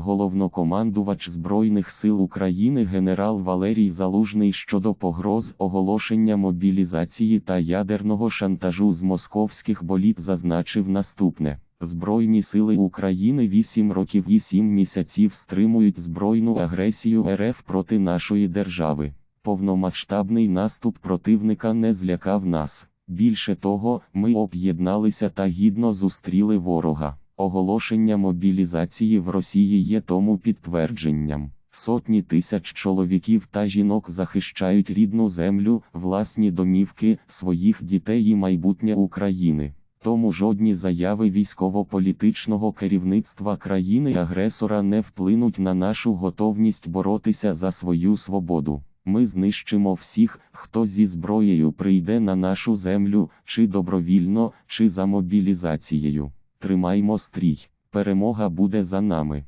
головнокомандувач Збройних сил України генерал Валерій Залужний щодо погроз оголошення мобілізації та ядерного шантажу з московських боліт зазначив наступне. Збройні сили України 8 років і 7 місяців стримують збройну агресію РФ проти нашої держави. Повномасштабний наступ противника не злякав нас. Більше того, ми об'єдналися та гідно зустріли ворога. Оголошення мобілізації в Росії є тому підтвердженням. Сотні тисяч чоловіків та жінок захищають рідну землю, власні домівки, своїх дітей і майбутнє України. Тому жодні заяви військово-політичного керівництва країни-агресора не вплинуть на нашу готовність боротися за свою свободу. Ми знищимо всіх, хто зі зброєю прийде на нашу землю, чи добровільно, чи за мобілізацією. Тримаймо стрій. Перемога буде за нами.